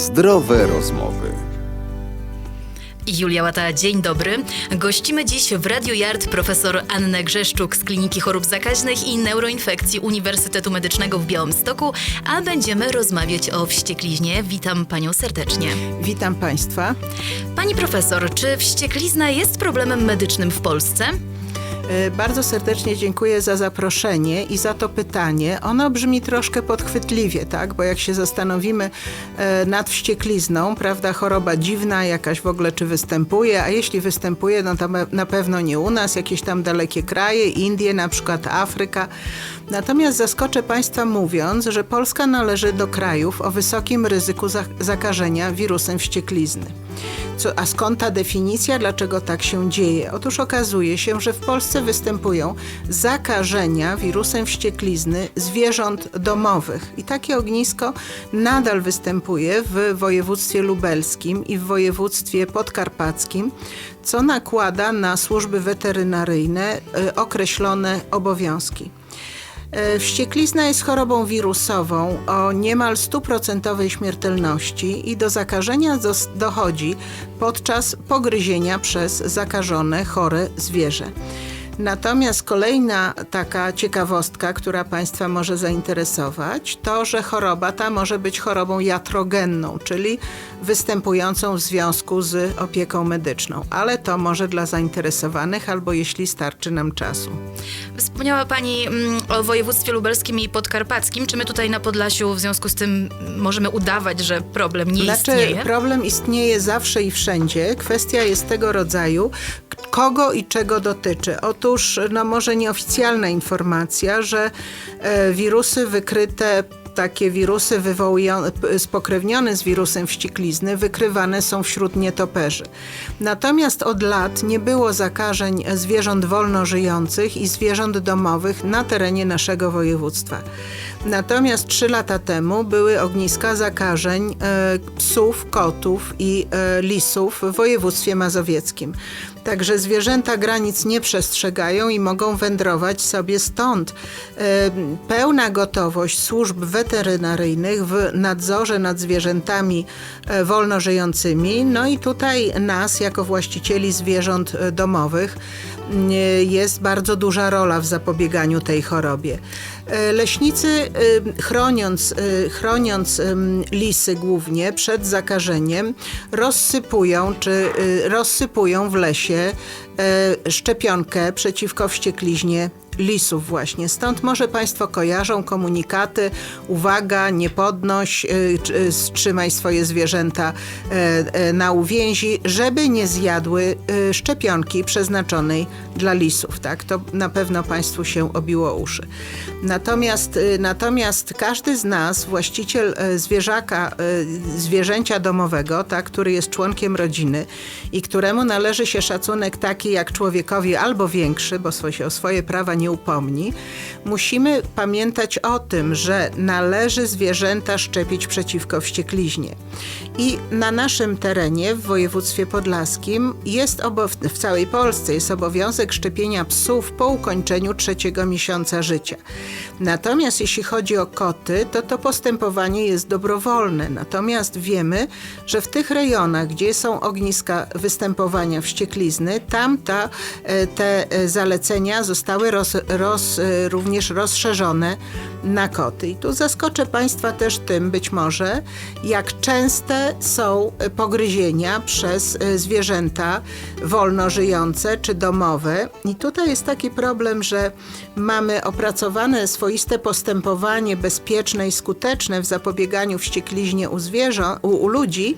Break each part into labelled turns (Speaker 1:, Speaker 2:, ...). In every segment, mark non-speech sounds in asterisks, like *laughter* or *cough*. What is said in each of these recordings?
Speaker 1: Zdrowe rozmowy.
Speaker 2: Julia Łata, dzień dobry. Gościmy dziś w Radio Yard profesor Annę Grzeszczuk z Kliniki Chorób Zakaźnych i Neuroinfekcji Uniwersytetu Medycznego w Białymstoku, a będziemy rozmawiać o wściekliźnie. Witam panią serdecznie.
Speaker 3: Witam Państwa.
Speaker 2: Pani profesor, czy wścieklizna jest problemem medycznym w Polsce?
Speaker 3: E, Bardzo serdecznie dziękuję za zaproszenie i za to pytanie. Ono brzmi troszkę podchwytliwie, tak? Bo jak się zastanowimy e, nad wścieklizną, prawda, choroba dziwna, jakaś w ogóle czy występuje, a jeśli występuje, no to na pewno nie u nas, jakieś tam dalekie kraje, Indie, na przykład Afryka. Natomiast zaskoczę Państwa mówiąc, że Polska należy do krajów o wysokim ryzyku za- zakażenia wirusem wścieklizny. Co, a skąd ta definicja? Dlaczego tak się dzieje? Otóż okazuje się, że w Polsce występują zakażenia wirusem wścieklizny zwierząt domowych. I takie ognisko nadal występuje w województwie lubelskim i w województwie podkarpackim, co nakłada na służby weterynaryjne y, określone obowiązki. E, Wścieklizna jest chorobą wirusową o niemal stuprocentowej śmiertelności i do zakażenia dochodzi podczas pogryzienia przez zakażone, chore zwierzę. Natomiast kolejna taka ciekawostka, która Państwa może zainteresować, to, że choroba ta może być chorobą jatrogenną, czyli występującą w związku z opieką medyczną, ale to może dla zainteresowanych albo jeśli starczy nam czasu.
Speaker 2: Wspomniała pani mm, o województwie lubelskim i podkarpackim. Czy my tutaj na Podlasiu w związku z tym możemy udawać, że problem nie
Speaker 3: Znaczy,
Speaker 2: istnieje?
Speaker 3: problem istnieje zawsze i wszędzie. Kwestia jest tego rodzaju, kogo i czego dotyczy. Otóż, no może nieoficjalna informacja, że e, wirusy wykryte takie wirusy spokrewnione z wirusem wścieklizny wykrywane są wśród nietoperzy. Natomiast od lat nie było zakażeń zwierząt wolno żyjących i zwierząt domowych na terenie naszego województwa. Natomiast trzy lata temu były ogniska zakażeń e, psów, kotów i e, lisów w województwie mazowieckim. Także zwierzęta granic nie przestrzegają i mogą wędrować sobie stąd. E, Pełna gotowość służb weterynaryjnych w nadzorze nad zwierzętami wolno żyjącymi. No i tutaj nas, jako właścicieli zwierząt domowych, jest bardzo duża rola w zapobieganiu tej chorobie. E, Leśnicy, y, chroniąc, y, chroniąc lisy głównie przed zakażeniem, rozsypują, czy rozsypują w lesie e, szczepionkę przeciwko wściekliźnie lisów właśnie. Stąd może Państwo kojarzą komunikaty uwaga, nie podnoś, y, y, trzymaj swoje zwierzęta e, e, na uwięzi, żeby nie zjadły y, szczepionki przeznaczonej dla lisów. Tak? To na pewno Państwu się obiło uszy. Natomiast, natomiast każdy z nas, właściciel e, zwierzaka, zwierzęcia domowego, tak, który jest członkiem rodziny i któremu należy się szacunek taki jak człowiekowi albo większy, bo się o swoje prawa nie upomni, musimy pamiętać o tym, że należy zwierzęta szczepić przeciwko wściekliźnie. I na naszym terenie, w województwie podlaskim, jest w całej Polsce jest obowiązek szczepienia psów po ukończeniu trzeciego miesiąca życia. Natomiast jeśli chodzi o koty, to to postępowanie jest dobrowolne. Natomiast wiemy, że w tych rejonach, gdzie są ogniska występowania wścieklizny, tam ta, e, te e, zalecenia zostały roz, roz, e, również rozszerzone na koty. I tu zaskoczę Państwa też tym być może, jak częste są pogryzienia przez e, zwierzęta wolno żyjące czy domowe. I tutaj jest taki problem, że mamy opracowane swoiste postępowanie bezpieczne i skuteczne w zapobieganiu wściekliźnie u, zwierzę, u, u ludzi,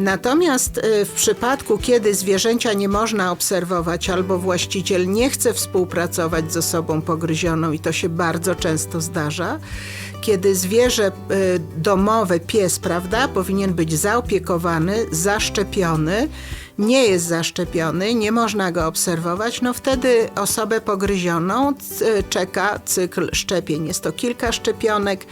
Speaker 3: Natomiast y, w przypadku, kiedy zwierzęcia nie można obserwować albo właściciel nie chce współpracować z osobą pogryzioną, i to się bardzo często zdarza, kiedy zwierzę y, domowe, pies, prawda, powinien być zaopiekowany, zaszczepiony, nie jest zaszczepiony, nie można go obserwować, no wtedy osobę pogryzioną czeka cykl szczepień. Jest to kilka szczepionek,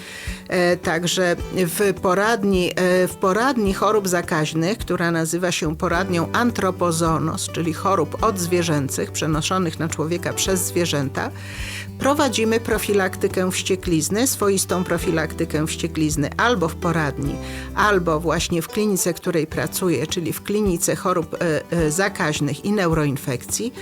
Speaker 3: e, także w poradni, e, w poradni chorób zakaźnych, która nazywa się poradnią antropozonos, czyli chorób odzwierzęcych przenoszonych na człowieka przez zwierzęta, prowadzimy profilaktykę wścieklizny, swoistą profilaktykę wścieklizny albo w poradni, albo właśnie w klinice, której pracuję, czyli w klinice chorób e, e, zakaźnych i neuroinfekcji,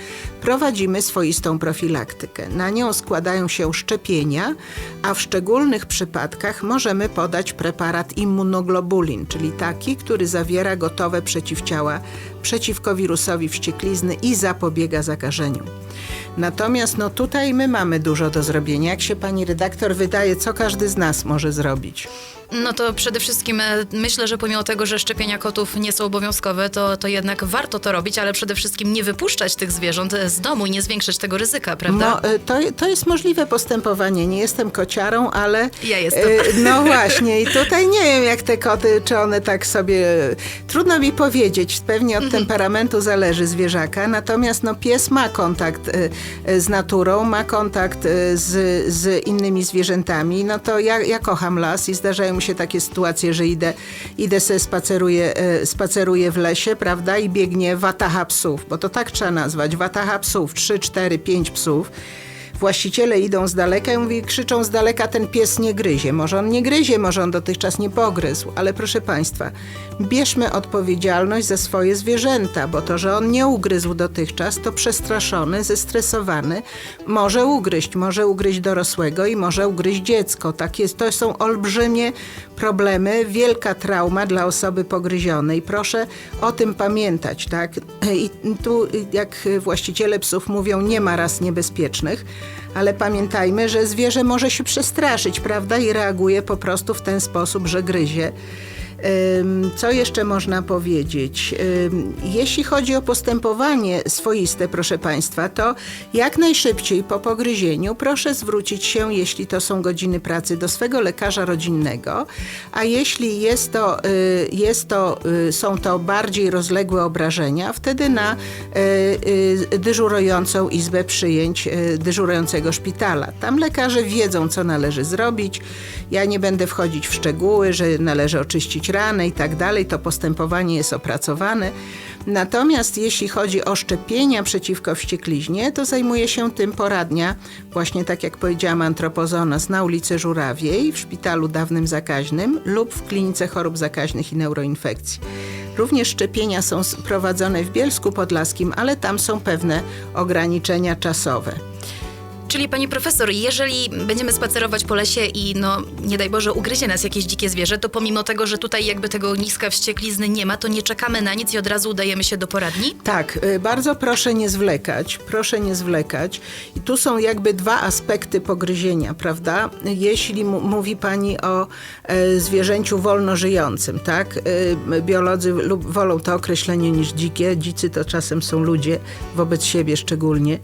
Speaker 3: prowadzimy swoistą profilaktykę. Na nią składają się szczepienia, a w szczególnych przypadkach możemy podać preparat immunoglobulin, czyli taki, który zawiera gotowe przeciwciała przeciwko wirusowi wścieklizny i zapobiega zakażeniu. Natomiast no tutaj my mamy dużo do zrobienia. Jak się pani redaktor wydaje, co każdy z nas może zrobić?
Speaker 2: No to przede wszystkim e, myślę, że pomimo tego, że szczepienia kotów nie są obowiązkowe, to, to jednak warto to robić, ale przede wszystkim nie wypuszczać tych zwierząt e, z domu i nie zwiększać tego ryzyka, prawda?
Speaker 3: No, y, to, to jest możliwe postępowanie. Nie jestem kociarą, ale.
Speaker 2: Ja jestem. *laughs*
Speaker 3: No właśnie, i tutaj nie wiem, jak te koty, czy one tak sobie. Trudno mi powiedzieć. Pewnie od temperamentu zależy zwierzaka. Natomiast no, pies ma kontakt z naturą, ma kontakt z, z innymi zwierzętami. No to ja, ja kocham las i zdarzają mi się takie sytuacje, że idę, idę sobie spaceruję, y, spaceruję w lesie, prawda, i biegnie wataha psów, bo to tak trzeba nazwać, wataha psów, 3, 4, 5 psów. Właściciele idą z daleka i krzyczą z daleka, ten pies nie gryzie. Może on nie gryzie, może on dotychczas nie pogryzł, ale proszę Państwa, bierzmy odpowiedzialność za swoje zwierzęta, bo to, że on nie ugryzł dotychczas, to przestraszony, zestresowany może ugryźć, może ugryźć dorosłego i może ugryźć dziecko. Tak jest, to są olbrzymie problemy, wielka trauma dla osoby pogryzionej. Proszę o tym pamiętać, tak? *clears throat* I tu, jak właściciele psów mówią, nie ma ras niebezpiecznych, ale pamiętajmy, że zwierzę może się przestraszyć, prawda? I reaguje po prostu w ten sposób, że gryzie. Co jeszcze można powiedzieć? Jeśli chodzi o postępowanie swoiste, proszę Państwa, to jak najszybciej po pogryzieniu proszę zwrócić się, jeśli to są godziny pracy, do swego lekarza rodzinnego, a jeśli jest to, y, jest to, y, są to bardziej rozległe obrażenia, wtedy na y, dyżurującą izbę przyjęć dyżurującego szpitala. Tam lekarze wiedzą, co należy zrobić. Ja nie będę wchodzić w szczegóły, że należy oczyścić ranę i tak dalej. To postępowanie jest opracowane. Natomiast jeśli chodzi o szczepienia przeciwko wściekliźnie, to zajmuje się tym poradnia, właśnie tak jak powiedziałam, antropozonas na ulicy Żurawiej, w szpitalu dawnym zakaźnym lub w klinice chorób zakaźnych i neuroinfekcji. Również szczepienia są prowadzone w Bielsku Podlaskim, ale tam są pewne ograniczenia czasowe.
Speaker 2: Czyli pani profesor, jeżeli będziemy spacerować po lesie i no nie daj Boże ugryzie nas jakieś dzikie zwierzę, to pomimo tego, że tutaj jakby tego ogniska wścieklizny nie ma, to nie czekamy na nic i od razu udajemy się do poradni?
Speaker 3: Tak, y, bardzo proszę nie zwlekać, proszę nie zwlekać. I tu są jakby dwa aspekty pogryzienia, prawda? Jeśli mówi Pani o e, zwierzęciu wolno żyjącym, tak? Y, biolodzy lub wolą to określenie niż dzikie. Dzicy to czasem są ludzie, wobec siebie szczególnie.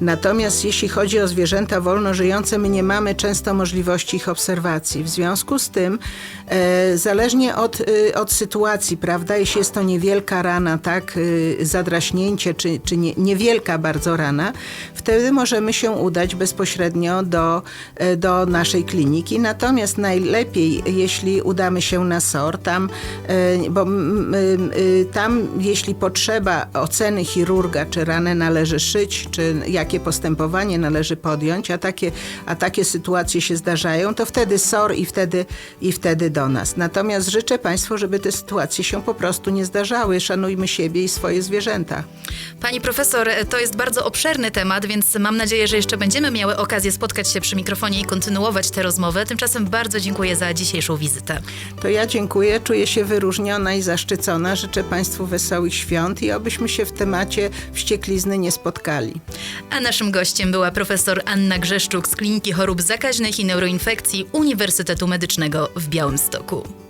Speaker 3: Natomiast jeśli chodzi o zwierzęta wolno żyjące, my nie mamy często możliwości ich obserwacji. W związku z tym, e, zależnie od, y, od sytuacji, prawda, jeśli jest to niewielka rana, tak, y, zadraśnięcie, czy, czy nie, niewielka bardzo rana, wtedy możemy się udać bezpośrednio do, e, do naszej kliniki. Natomiast najlepiej, jeśli udamy się na SOR, tam, e, bo y, y, tam, jeśli potrzeba oceny chirurga, czy ranę należy szyć, czy jakie postępowanie należy podjąć, a takie, a takie sytuacje się zdarzają, to wtedy SOR i wtedy, i wtedy do nas. Natomiast życzę Państwu, żeby te sytuacje się po prostu nie zdarzały. Szanujmy siebie i swoje zwierzęta.
Speaker 2: Pani profesor, to jest bardzo obszerny temat, więc mam nadzieję, że jeszcze będziemy miały okazję spotkać się przy mikrofonie i kontynuować tę rozmowę. Tymczasem bardzo dziękuję za dzisiejszą wizytę.
Speaker 3: To ja dziękuję, czuję się wyróżniona i zaszczycona. Życzę Państwu wesołych świąt i obyśmy się w temacie wścieklizny nie spotkali.
Speaker 2: A naszym gościem była profesor Anna Grzeszczuk z Kliniki Chorób Zakaźnych i Neuroinfekcji Uniwersytetu Medycznego w Białymstoku.